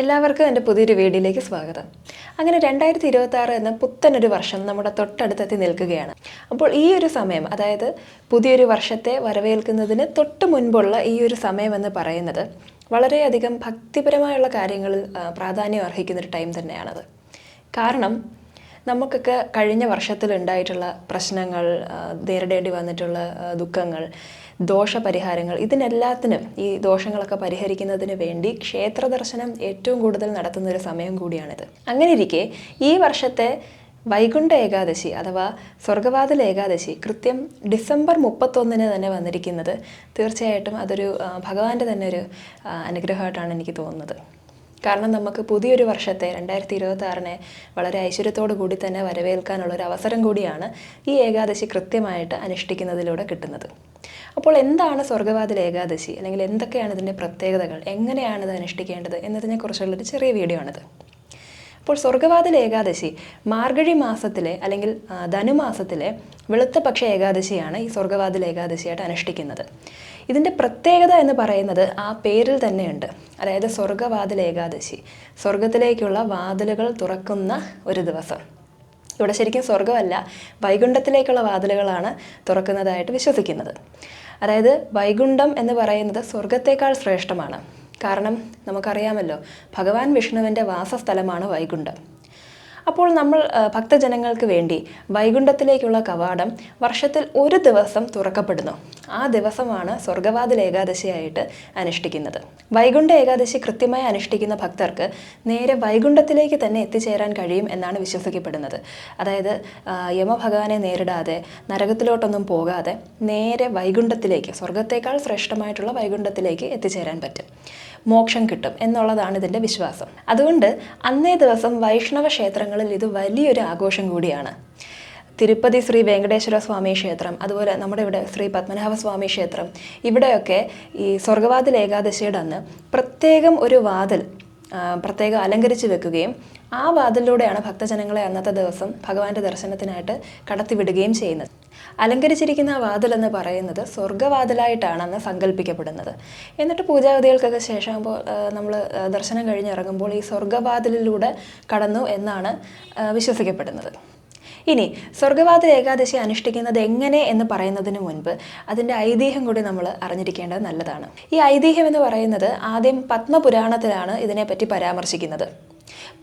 എല്ലാവർക്കും എന്റെ പുതിയൊരു വീഡിയോയിലേക്ക് സ്വാഗതം. അങ്ങനെ രണ്ടായിരത്തി ഇരുപത്തി ആറ് എന്ന പുത്തനൊരു വർഷം നമ്മുടെ തൊട്ടടുത്തെത്തി നിൽക്കുകയാണ്. അപ്പോൾ ഈ ഒരു സമയം അതായത് പുതിയൊരു വർഷത്തെ വരവേൽക്കുന്നതിന് തൊട്ട് മുൻപുള്ള ഈ ഒരു സമയം എന്ന് പറയുന്നത് വളരെയധികം ഭക്തിപരമായുള്ള കാര്യങ്ങളിൽ പ്രാധാന്യം അർഹിക്കുന്നൊരു ടൈം തന്നെയാണത്. കാരണം നമുക്കൊക്കെ കഴിഞ്ഞ വർഷത്തിൽ ഉണ്ടായിട്ടുള്ള പ്രശ്നങ്ങൾ നേരിടേണ്ടി വന്നിട്ടുള്ള ദുഃഖങ്ങൾ ദോഷപരിഹാരങ്ങൾ. ഇതിനെല്ലാത്തിനും ഈ ദോഷങ്ങളൊക്കെ പരിഹരിക്കുന്നതിന് വേണ്ടി ക്ഷേത്ര ദർശനം ഏറ്റവും കൂടുതൽ നടത്തുന്ന ഒരു സമയം കൂടിയാണിത്. അങ്ങനെ ഇരിക്കെ ഈ വർഷത്തെ വൈകുണ്ഠ ഏകാദശി അഥവാ സ്വർഗവാതിൽ ഏകാദശി കൃത്യം ഡിസംബർ മുപ്പത്തൊന്നിന് തന്നെ വന്നിരിക്കുന്നത് തീർച്ചയായിട്ടും അതൊരു ഭഗവാന്റെ തന്നെ ഒരു അനുഗ്രഹമായിട്ടാണ് എനിക്ക് തോന്നുന്നത്. കാരണം നമുക്ക് പുതിയൊരു വർഷത്തെ രണ്ടായിരത്തി ഇരുപത്തി വളരെ ഐശ്വര്യത്തോടു കൂടി തന്നെ വരവേൽക്കാനുള്ള ഒരു അവസരം കൂടിയാണ് ഈ ഏകാദശി കൃത്യമായിട്ട് അനുഷ്ഠിക്കുന്നതിലൂടെ കിട്ടുന്നത്. അപ്പോൾ എന്താണ് സ്വർഗവാതിൽ ഏകാദശി? അല്ലെങ്കിൽ എന്തൊക്കെയാണ് ഇതിന്റെ പ്രത്യേകതകൾ? എങ്ങനെയാണ് ഇത് അനുഷ്ഠിക്കേണ്ടത്? എന്നതിനെക്കുറിച്ചുള്ളൊരു ചെറിയ വീഡിയോ ആണിത്. അപ്പോൾ സ്വർഗവാതിൽ ഏകാദശി മാർഗഴി മാസത്തിലെ അല്ലെങ്കിൽ ധനുമാസത്തിലെ വെളുത്ത പക്ഷ ഏകാദശിയാണ് ഈ സ്വർഗവാതിൽ ഏകാദശിയായിട്ട് അനുഷ്ഠിക്കുന്നത്. ഇതിന്റെ പ്രത്യേകത എന്ന് പറയുന്നത് ആ പേരിൽ തന്നെയുണ്ട്. അതായത് സ്വർഗവാതിൽ ഏകാദശി. സ്വർഗത്തിലേക്കുള്ള വാതിലുകൾ തുറക്കുന്ന ഒരു ദിവസം. ഇവിടെ ശരിക്കും സ്വർഗമല്ല വൈകുണ്ഠത്തിലേക്കുള്ള വാതിലുകളാണ് തുറക്കുന്നതായിട്ട് വിശ്വസിക്കുന്നത്. അതായത് വൈകുണ്ഠം എന്ന് പറയുന്നത് സ്വർഗത്തേക്കാൾ ശ്രേഷ്ഠമാണ്. കാരണം നമുക്കറിയാമല്ലോ ഭഗവാൻ വിഷ്ണുവിന്റെ വാസസ്ഥലമാണ് വൈകുണ്ഠം. അപ്പോൾ നമ്മൾ ഭക്തജനങ്ങൾക്ക് വേണ്ടി വൈകുണ്ഠത്തിലേക്കുള്ള കവാടം വർഷത്തിൽ ഒരു ദിവസം തുറക്കപ്പെടുന്നു. ആ ദിവസമാണ് സ്വർഗവാതിൽ ഏകാദശിയായിട്ട് അനുഷ്ഠിക്കുന്നത്. വൈകുണ്ഠ ഏകാദശി കൃത്യമായി അനുഷ്ഠിക്കുന്ന ഭക്തർക്ക് നേരെ വൈകുണ്ഠത്തിലേക്ക് തന്നെ എത്തിച്ചേരാൻ കഴിയും എന്നാണ് വിശ്വസിക്കപ്പെടുന്നത്. അതായത് യമഭഗവാനെ നേരിടാതെ നരകത്തിലോട്ടൊന്നും പോകാതെ നേരെ വൈകുണ്ഠത്തിലേക്ക് സ്വർഗത്തേക്കാൾ ശ്രേഷ്ഠമായിട്ടുള്ള വൈകുണ്ഠത്തിലേക്ക് എത്തിച്ചേരാൻ പറ്റും. മോക്ഷം കിട്ടും എന്നുള്ളതാണ് ഇതിന്റെ വിശ്വാസം. അതുകൊണ്ട് അന്നേ ദിവസം വൈഷ്ണവ ക്ഷേത്രങ്ങളിൽ ഇത് വലിയൊരു ആഘോഷം കൂടിയാണ്. തിരുപ്പതി ശ്രീ വെങ്കടേശ്വര സ്വാമി ക്ഷേത്രം അതുപോലെ നമ്മുടെ ഇവിടെ ശ്രീ പത്മനാഭ സ്വാമി ക്ഷേത്രം ഇവിടെയൊക്കെ ഈ സ്വർഗവാതിൽ ഏകാദശിയുടെ അന്ന് പ്രത്യേകം ഒരു വാതിൽ പ്രത്യേകം അലങ്കരിച്ച് വെക്കുകയും ആ വാതിലിലൂടെയാണ് ഭക്തജനങ്ങളെ അന്നത്തെ ദിവസം ഭഗവാന്റെ ദർശനത്തിനായിട്ട് കടത്തിവിടുകയും ചെയ്യുന്നത്. അലങ്കരിച്ചിരിക്കുന്ന വാതിൽ എന്ന് പറയുന്നത് സ്വർഗവാതിലായിട്ടാണ് അന്ന് സങ്കല്പിക്കപ്പെടുന്നത് എന്നിട്ട് പൂജാവിധികൾക്കൊക്കെ ശേഷം നമ്മൾ ദർശനം കഴിഞ്ഞിറങ്ങുമ്പോൾ ഈ സ്വർഗവാതിലിലൂടെ കടന്നു എന്നാണ് വിശ്വസിക്കപ്പെടുന്നത്. ഇനി സ്വർഗവാദ ഏകാദശി അനുഷ്ഠിക്കുന്നത് എങ്ങനെ എന്ന് പറയുന്നതിന് മുൻപ് അതിന്റെ ഐതിഹ്യം കൂടി നമ്മൾ അറിഞ്ഞിരിക്കേണ്ടത് നല്ലതാണ്. ഈ ഐതിഹ്യം എന്ന് പറയുന്നത് ആദ്യം പത്മപുരാണത്തിലാണ് ഇതിനെപ്പറ്റി പരാമർശിക്കുന്നത്.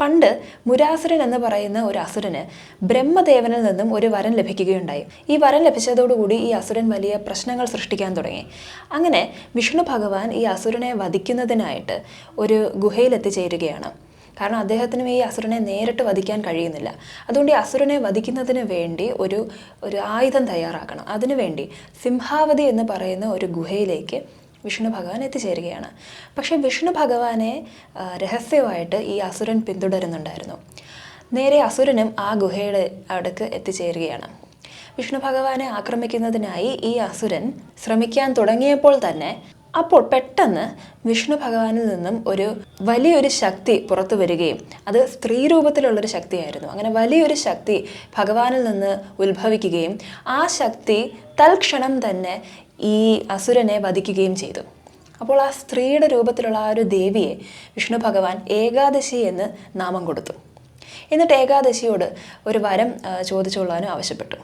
പണ്ട് മുരാസുരൻ എന്ന് പറയുന്ന ഒരു അസുരന് ബ്രഹ്മദേവനിൽ നിന്നും ഒരു വരം ലഭിക്കുകയുണ്ടായി. ഈ വരം ലഭിച്ചതോടുകൂടി ഈ അസുരൻ വലിയ പ്രശ്നങ്ങൾ സൃഷ്ടിക്കാൻ തുടങ്ങി. അങ്ങനെ വിഷ്ണു ഭഗവാൻ ഈ അസുരനെ വധിക്കുന്നതിനായിട്ട് ഒരു ഗുഹയിൽ എത്തിച്ചേരുകയാണ് കാരണം അദ്ദേഹത്തിനും ഈ അസുരനെ നേരിട്ട് വധിക്കാൻ കഴിയുന്നില്ല. അതുകൊണ്ട് ഈ അസുരനെ വധിക്കുന്നതിന് വേണ്ടി ഒരു ഒരു ആയുധം തയ്യാറാക്കണം. അതിനുവേണ്ടി സിംഹാവതി എന്ന് പറയുന്ന ഒരു ഗുഹയിലേക്ക് വിഷ്ണു ഭഗവാൻ എത്തിച്ചേരുകയാണ്. പക്ഷേ വിഷ്ണു ഭഗവാനെ രഹസ്യമായിട്ട് ഈ അസുരൻ പിന്തുടരുന്നുണ്ടായിരുന്നു. നേരെ അസുരനും ആ ഗുഹയുടെ അടുക്ക് എത്തിച്ചേരുകയാണ്. വിഷ്ണു ഭഗവാനെ ആക്രമിക്കുന്നതിനായി ഈ അസുരൻ ശ്രമിക്കാൻ തുടങ്ങിയപ്പോൾ തന്നെ അപ്പോൾ പെട്ടെന്ന് വിഷ്ണു ഭഗവാനിൽ നിന്നും ഒരു വലിയൊരു ശക്തി പുറത്തു വരികയും അത് സ്ത്രീ രൂപത്തിലുള്ളൊരു ശക്തിയായിരുന്നു. അങ്ങനെ വലിയൊരു ശക്തി ഭഗവാനിൽ നിന്ന് ഉത്ഭവിക്കുകയും ആ ശക്തി തൽക്ഷണം തന്നെ ഈ അസുരനെ വധിക്കുകയും ചെയ്തു. അപ്പോൾ ആ സ്ത്രീയുടെ രൂപത്തിലുള്ള ആ ഒരു ദേവിയെ വിഷ്ണു ഭഗവാൻ ഏകാദശി എന്ന് നാമം കൊടുത്തു. എന്നിട്ട് ഏകാദശിയോട് ഒരു വരം ചോദിച്ചുകൊള്ളാനും ആവശ്യപ്പെട്ടു.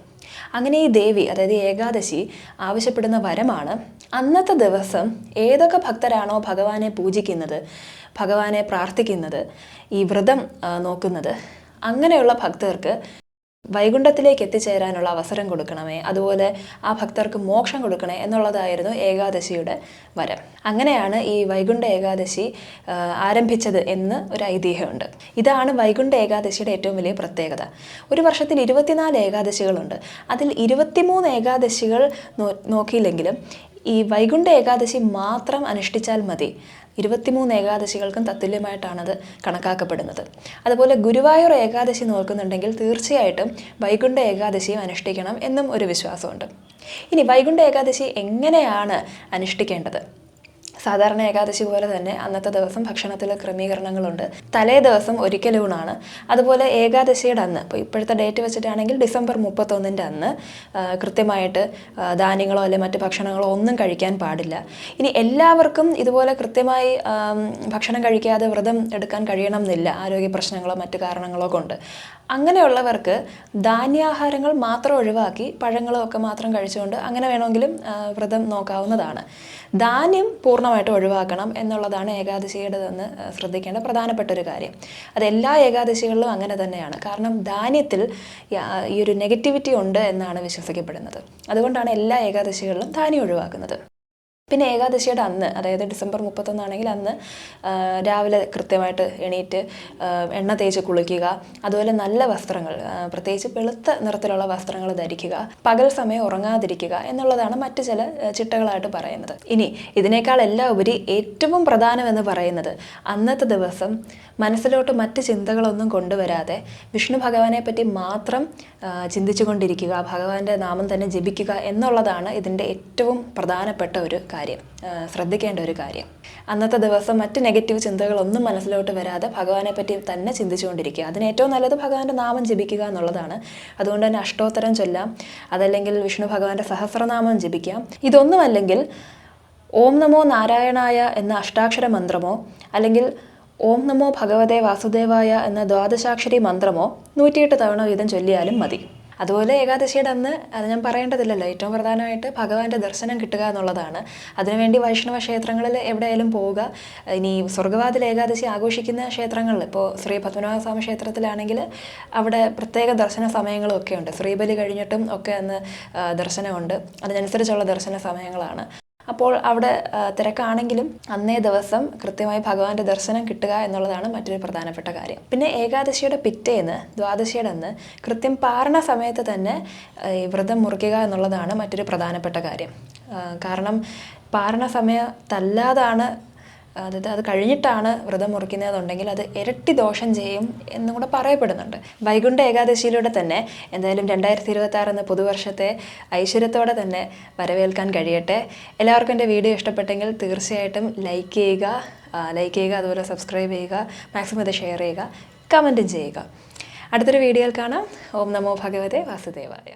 അങ്ങനെ ഈ ദേവി അതായത് ഏകാദശി ആവശ്യപ്പെടുന്ന വരമാണ് അന്നത്തെ ദിവസം ഏതൊക്കെ ഭക്തരാണോ ഭഗവാനെ പൂജിക്കുന്നത് ഭഗവാനെ പ്രാർത്ഥിക്കുന്നത് ഈ വ്രതം നോക്കുന്നത് അങ്ങനെയുള്ള ഭക്തർക്ക് വൈകുണ്ഠത്തിലേക്ക് എത്തിച്ചേരാനുള്ള അവസരം കൊടുക്കണമേ. അതുപോലെ ആ ഭക്തർക്ക് മോക്ഷം കൊടുക്കണേ എന്നുള്ളതായിരുന്നു ഏകാദശിയുടെ വരം. അങ്ങനെയാണ് ഈ വൈകുണ്ഠ ഏകാദശി ആരംഭിച്ചത് എന്ന് ഒരു ഐതിഹ്യമുണ്ട്. ഇതാണ് വൈകുണ്ഠ ഏകാദശിയുടെ ഏറ്റവും വലിയ പ്രത്യേകത. ഒരു വർഷത്തിൽ ഇരുപത്തിനാല് ഏകാദശികളുണ്ട്. അതിൽ ഇരുപത്തിമൂന്ന് ഏകാദശികൾ നോക്കിയില്ലെങ്കിലും ഈ വൈകുണ്ഠ ഏകാദശി മാത്രം അനുഷ്ഠിച്ചാൽ മതി. ഇരുപത്തിമൂന്ന് ഏകാദശികൾക്കും തത്തുല്യമായിട്ടാണത് കണക്കാക്കപ്പെടുന്നത്. അതുപോലെ ഗുരുവായൂർ ഏകാദശി നോക്കുന്നുണ്ടെങ്കിൽ തീർച്ചയായിട്ടും വൈകുണ്ഠ ഏകാദശിയും അനുഷ്ഠിക്കണം എന്നും ഒരു വിശ്വാസമുണ്ട്. ഇനി വൈകുണ്ഠ ഏകാദശി എങ്ങനെയാണ് അനുഷ്ഠിക്കേണ്ടത്? സാധാരണ ഏകാദശി പോലെ തന്നെ അന്നത്തെ ദിവസം ഭക്ഷണത്തിൽ ക്രമീകരണങ്ങളുണ്ട്. തലേ ദിവസം ഒരിക്കലൂണാണ് അതുപോലെ ഏകാദശിയുടെ അന്ന് ഇപ്പോൾ ഇപ്പോഴത്തെ ഡേറ്റ് വെച്ചിട്ടാണെങ്കിൽ ഡിസംബർ മുപ്പത്തൊന്നിന്റെ അന്ന് കൃത്യമായിട്ട് ധാന്യങ്ങളോ അല്ലെങ്കിൽ മറ്റ് ഭക്ഷണങ്ങളോ ഒന്നും കഴിക്കാൻ പാടില്ല. ഇനി എല്ലാവർക്കും ഇതുപോലെ കൃത്യമായി ഭക്ഷണം കഴിക്കാതെ വ്രതം എടുക്കാൻ കഴിയണം എന്നില്ല ആരോഗ്യ പ്രശ്നങ്ങളോ മറ്റു കാരണങ്ങളോ കൊണ്ട്. അങ്ങനെയുള്ളവർക്ക് ധാന്യാഹാരങ്ങൾ മാത്രം ഒഴിവാക്കി പഴങ്ങളൊക്കെ മാത്രം കഴിച്ചുകൊണ്ട് അങ്ങനെ വേണമെങ്കിലും വ്രതം നോക്കാവുന്നതാണ്. ധാന്യം പൂർണമായിട്ട് ഒഴിവാക്കണം എന്നുള്ളതാണ് ഏകാദശിയുടേതെന്ന് ശ്രദ്ധിക്കേണ്ട പ്രധാനപ്പെട്ട ഒരു കാര്യം. അത് എല്ലാ ഏകാദശികളിലും അങ്ങനെ തന്നെയാണ്. കാരണം ധാന്യത്തിൽ ഈ ഒരു നെഗറ്റിവിറ്റി ഉണ്ട് എന്നാണ് വിശ്വസിക്കപ്പെടുന്നത്. അതുകൊണ്ടാണ് എല്ലാ ഏകാദശികളിലും ധാന്യം ഒഴിവാക്കുന്നത്. പിന്നെ ഏകാദശിയുടെ അന്ന് അതായത് ഡിസംബർ മുപ്പത്തൊന്നാണെങ്കിൽ അന്ന് രാവിലെ കൃത്യമായിട്ട് എണീറ്റ് എണ്ണ തേച്ച് കുളിക്കുക അതുപോലെ നല്ല വസ്ത്രങ്ങൾ പ്രത്യേകിച്ച് വെളുത്ത നിറത്തിലുള്ള വസ്ത്രങ്ങൾ ധരിക്കുക പകൽ സമയം ഉറങ്ങാതിരിക്കുക എന്നുള്ളതാണ് മറ്റു ചില ചിട്ടകളായിട്ട് പറയുന്നത്. ഇനി ഇതിനേക്കാൾ എല്ലാം ഉപരി ഏറ്റവും പ്രധാനമെന്ന് പറയുന്നത് അന്നത്തെ ദിവസം മനസ്സിലോട്ട് മറ്റ് ചിന്തകളൊന്നും കൊണ്ടുവരാതെ വിഷ്ണു ഭഗവാനെ പറ്റി മാത്രം ചിന്തിച്ചുകൊണ്ടിരിക്കുക ഭഗവാന്റെ നാമം തന്നെ ജപിക്കുക എന്നുള്ളതാണ് ഇതിന്റെ ഏറ്റവും പ്രധാനപ്പെട്ട ഒരു കാര്യം ശ്രദ്ധിക്കേണ്ട ഒരു കാര്യം. അന്നത്തെ ദിവസം മറ്റ് നെഗറ്റീവ് ചിന്തകളൊന്നും മനസ്സിലോട്ട് വരാതെ ഭഗവാനെ പറ്റി തന്നെ ചിന്തിച്ചുകൊണ്ടിരിക്കുക. അതിന് ഏറ്റവും നല്ലത് ഭഗവാന്റെ നാമം ജപിക്കുക എന്നുള്ളതാണ്. അതുകൊണ്ട് തന്നെ അഷ്ടോത്തരം ചൊല്ലാം അതല്ലെങ്കിൽ വിഷ്ണു ഭഗവാന്റെ സഹസ്രനാമം ജപിക്കാം. ഇതൊന്നുമല്ലെങ്കിൽ ഓം നമോ നാരായണായ എന്ന അഷ്ടാക്ഷര മന്ത്രമോ അല്ലെങ്കിൽ ഓം നമോ ഭഗവതേ വാസുദേവായ എന്ന ദ്വാദശാക്ഷരി മന്ത്രമോ നൂറ്റിയെട്ട് തവണ വീതം ചൊല്ലിയാലും മതി. അതുപോലെ ഏകാദശിയുടെ അന്ന് അത് ഞാൻ പറയേണ്ടതില്ലല്ലോ. ഏറ്റവും പ്രധാനമായിട്ട് ഭഗവാന്റെ ദർശനം കിട്ടുക എന്നുള്ളതാണ്. അതിനുവേണ്ടി വൈഷ്ണവ ക്ഷേത്രങ്ങളിൽ എവിടെയായാലും പോവുക. ഇനി സ്വർഗവാതിൽ ഏകാദശി ആഘോഷിക്കുന്ന ക്ഷേത്രങ്ങളിൽ ഇപ്പോൾ ശ്രീ പത്മനാഭ സ്വാമി ക്ഷേത്രത്തിലാണെങ്കിൽ അവിടെ പ്രത്യേക ദർശന സമയങ്ങളും ഒക്കെ ഉണ്ട്. ശ്രീബലി കഴിഞ്ഞിട്ടും ഒക്കെ അന്ന് ദർശനമുണ്ട്. അതിനനുസരിച്ചുള്ള ദർശന സമയങ്ങളാണ്. അപ്പോൾ അവിടെ തിരക്കാണെങ്കിലും അന്നേ ദിവസം കൃത്യമായി ഭഗവാന്റെ ദർശനം കിട്ടുക എന്നുള്ളതാണ് മറ്റൊരു പ്രധാനപ്പെട്ട കാര്യം. പിന്നെ ഏകാദശിയുടെ പിറ്റേന്ന് ദ്വാദശിയുടെ അന്ന് കൃത്യം പാരണ സമയത്ത് തന്നെ ഈ വ്രതം മുറിക്കുക എന്നുള്ളതാണ് മറ്റൊരു പ്രധാനപ്പെട്ട കാര്യം. കാരണം പാരണ സമയത്തല്ലാതാണ് അതായത് അത് കഴിഞ്ഞിട്ടാണ് വ്രതം മുറിക്കുന്നതെന്നുണ്ടെങ്കിൽ അത് ഇരട്ടി ദോഷം ചെയ്യും എന്നും കൂടെ പറയപ്പെടുന്നുണ്ട്. വൈകുണ്ഠ ഏകാദശിയിലൂടെ തന്നെ എന്തായാലും രണ്ടായിരത്തി ഇരുപത്തി ആറ് എന്ന പുതുവർഷത്തെ ഐശ്വര്യത്തോടെ തന്നെ വരവേൽക്കാൻ കഴിയട്ടെ. എല്ലാവർക്കും എന്റെ വീഡിയോ ഇഷ്ടപ്പെട്ടെങ്കിൽ തീർച്ചയായിട്ടും ലൈക്ക് ചെയ്യുക ലൈക്ക് ചെയ്യുക അതുപോലെ സബ്സ്ക്രൈബ് ചെയ്യുക മാക്സിമം ഇത് ഷെയർ ചെയ്യുക കമന്റും ചെയ്യുക. അടുത്തൊരു വീഡിയോയിൽ കാണാം. ഓം നമോ ഭഗവതേ വാസുദേവായ.